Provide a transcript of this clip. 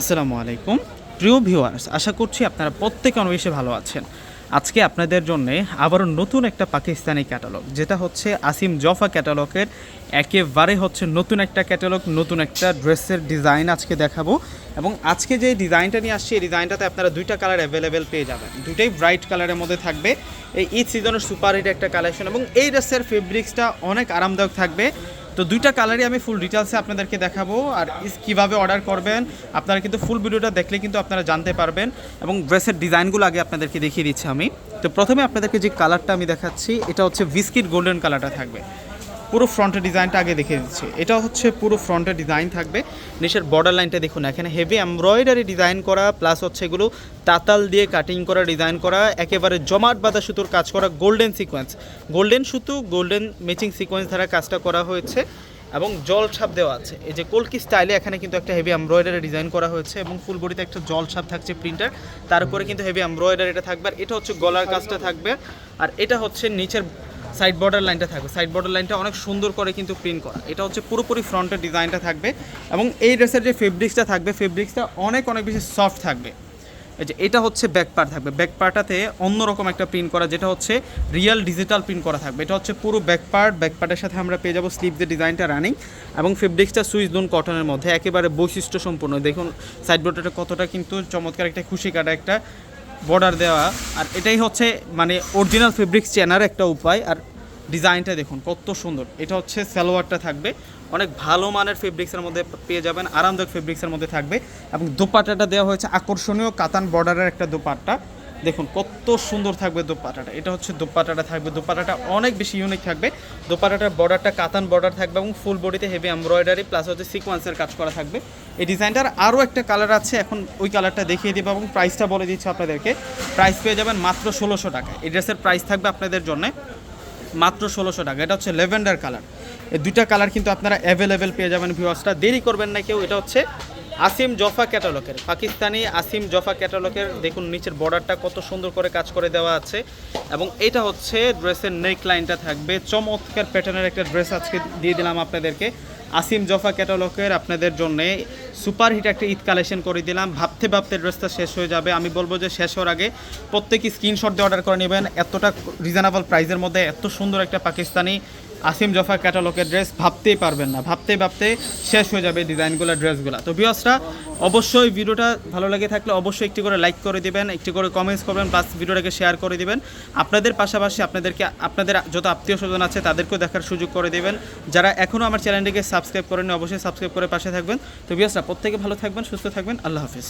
আসসালামু আলাইকুম। প্রিয় ভিউয়ার্স, আশা করছি আপনারা প্রত্যেকে অনেক বেশি ভালো আছেন। আজকে আপনাদের জন্য আবারও নতুন একটা পাকিস্তানি ক্যাটালগ যেটা হচ্ছে আসিম জফা ক্যাটালগের একেবারে হচ্ছে নতুন একটা ক্যাটালগ নতুন একটা ড্রেসের ডিজাইন আজকে দেখাবো। এবং আজকে যে ডিজাইনটা নিয়ে আসছি, এই ডিজাইনটাতে আপনারা দুইটা কালার অ্যাভেলেবেল পেয়ে যাবেন। দুইটাই ব্রাইট কালারের মধ্যে থাকবে। এই ঈদ সিজনের সুপার হিট একটা কালেকশন এবং এই ড্রেসের ফেব্রিক্সটা অনেক আরামদায়ক থাকবে। তো দুইটা কালারই আমি ফুল ডিটেলসে আপনাদেরকে দেখাবো আর কীভাবে অর্ডার করবেন, আপনারা কিন্তু ফুল ভিডিওটা দেখলে কিন্তু আপনারা জানতে পারবেন এবং ড্রেসের ডিজাইনগুলো আগে আপনাদেরকে দেখিয়ে দিচ্ছি আমি। তো প্রথমে আপনাদেরকে যে কালারটা আমি দেখাচ্ছি, এটা হচ্ছে বিস্কিট গোল্ডেন কালারটা থাকবে। পুরো ফ্রন্টের ডিজাইনটা আগে দেখিয়ে দিচ্ছি। এটা হচ্ছে পুরো ফ্রন্টের ডিজাইন থাকবে। নিচের বর্ডার লাইনটা দেখুন, এখানে হেভি এমব্রয়ডারি ডিজাইন করা প্লাস হচ্ছে এগুলো তাতাল দিয়ে কাটিং করা ডিজাইন করা, একেবারে জমাট বাঁধা সুতোর কাজ করা গোল্ডেন সিকোয়েন্স গোল্ডেন সুতো গোল্ডেন ম্যাচিং সিকোয়েন্স দ্বারা কাজটা করা হয়েছে এবং জল ছাপ দেওয়া আছে। এই যে কলকি স্টাইলে এখানে কিন্তু একটা হেভি এমব্রয়ডারি ডিজাইন করা হয়েছে এবং ফুল বডিতে একটা জল ছাপ থাকছে প্রিন্টার তার উপরে কিন্তু হেভি এমব্রয়ডারিটা থাকবে, আর এটা হচ্ছে গলার কাজটা থাকবে। আর এটা হচ্ছে নিচের সাইড বর্ডার লাইনটা থাকবে। সাইড বর্ডার লাইনটা অনেক সুন্দর করে কিন্তু প্রিন্ট করা। এটা হচ্ছে পুরোপুরি ফ্রন্টের ডিজাইনটা থাকবে এবং এই ড্রেসের যে ফেব্রিক্সটা থাকবে ফেব্রিক্সটা অনেক অনেক বেশি সফট থাকবে। এই যে এটা হচ্ছে ব্যাক পার্ট থাকবে। ব্যাক পার্টটাতে অন্যরকম একটা প্রিন্ট করা, যেটা হচ্ছে রিয়েল ডিজিটাল প্রিন্ট করা থাকবে। এটা হচ্ছে পুরো ব্যাক পার্ট ব্যাক পার্টের সাথে আমরা পেয়ে যাব স্লিভদের ডিজাইনটা রানিং এবং ফেব্রিক্সটা সুইচ দুন কটনের মধ্যে। একেবারে বৈশিষ্ট্য সম্পূর্ণ দেখুন সাইড বোর্ডটা কতটা কিন্তু চমৎকার একটা খুশি কাটা একটা বর্ডার দেওয়া। আর এটাই হচ্ছে মানে অরিজিনাল ফেব্রিক্স চেনার একটা উপায়। আর ডিজাইনটা দেখুন, কত সুন্দর। এটা হচ্ছে সালোয়ারটা থাকবে। অনেক ভালো মানের ফেব্রিক্সের মধ্যে পেয়ে যাবেন, আরামদায়ক ফেব্রিক্সের মধ্যে থাকবে। এবং দোপাট্টাটা দেওয়া হয়েছে আকর্ষণীয় কাতান বর্ডারের একটা দোপাট্টা। দেখুন, কত সুন্দর থাকবে দোপাট্টাটা এটা হচ্ছে দোপাটাটা থাকবে। দোপাটাটা অনেক বেশি ইউনিক থাকবে। দোপাটাটার বর্ডারটা কাতান বর্ডার থাকবে এবং ফুল বডিতে হেভি এমব্রয়ডারি প্লাস হচ্ছে সিকোয়েন্সের কাজ করা থাকবে। এই ডিজাইনটার আরও একটা কালার আছে। এখন ওই কালারটা দেখিয়ে দেবো এবং প্রাইসটা বলে দিচ্ছি আপনাদেরকে। প্রাইস পেয়ে যাবেন মাত্র ষোলোশো টাকা। এই ড্রেসের প্রাইস থাকবে আপনাদের জন্য মাত্র ষোলোশো টাকা। এটা হচ্ছে লেভেন্ডার কালার এই দুইটা কালার কিন্তু আপনারা অ্যাভেলেবেল পেয়ে যাবেন ভিউয়ার্সটা দেরি করবেন না কেউ। এটা হচ্ছে আসিম জফা ক্যাটালগের, পাকিস্তানি আসিম জফা ক্যাটালগের, দেখুন নিচের বর্ডারটা কত সুন্দর করে কাজ করে দেওয়া আছে। এবং এটা হচ্ছে ড্রেসের নেক লাইনটা থাকবে, চমৎকার প্যাটার্নের একটা ড্রেস আজকে দিয়ে দিলাম আপনাদেরকে। আসিম জফা ক্যাটালগের আপনাদের জন্য সুপার হিট একটা ঈদ কালেকশন করে দিলাম। ভাবতে ভাবতে ড্রেসটা শেষ হয়ে যাবে। আমি বলব যে শেষ হওয়ার আগে প্রত্যেকে স্ক্রিনশট দিয়ে অর্ডার করে নেবেন। এতটা রিজনেবল প্রাইসের মধ্যে এত সুন্দর একটা পাকিস্তানি আসিম জফা ক্যাটালগের ড্রেস ভাবতেই পারবেন না। ভাবতে ভাবতে শেষ হয়ে যাবে ডিজাইনগুলো, ড্রেসগুলো। তো বিয়সরা অবশ্যই ভিডিওটা ভালো লাগে থাকলে অবশ্যই একটি করে লাইক করে দিবেন, একটি করে কমেন্টস করবেন প্লাস ভিডিওটাকে শেয়ার করে দিবেন। আপনাদের পাশাপাশি আপনাদেরকে, আপনাদের যত আত্মীয় স্বজন আছে তাদেরকেও দেখার সুযোগ করে দিবেন। যারা এখনও আমার চ্যানেলটিকে সাবস্ক্রাইব করেন অবশ্যই সাবস্ক্রাইব করে পাশে থাকবেন। তো বিয়সরা প্রত্যেকে ভালো থাকবেন, সুস্থ থাকবেন। আল্লাহ হাফিজ।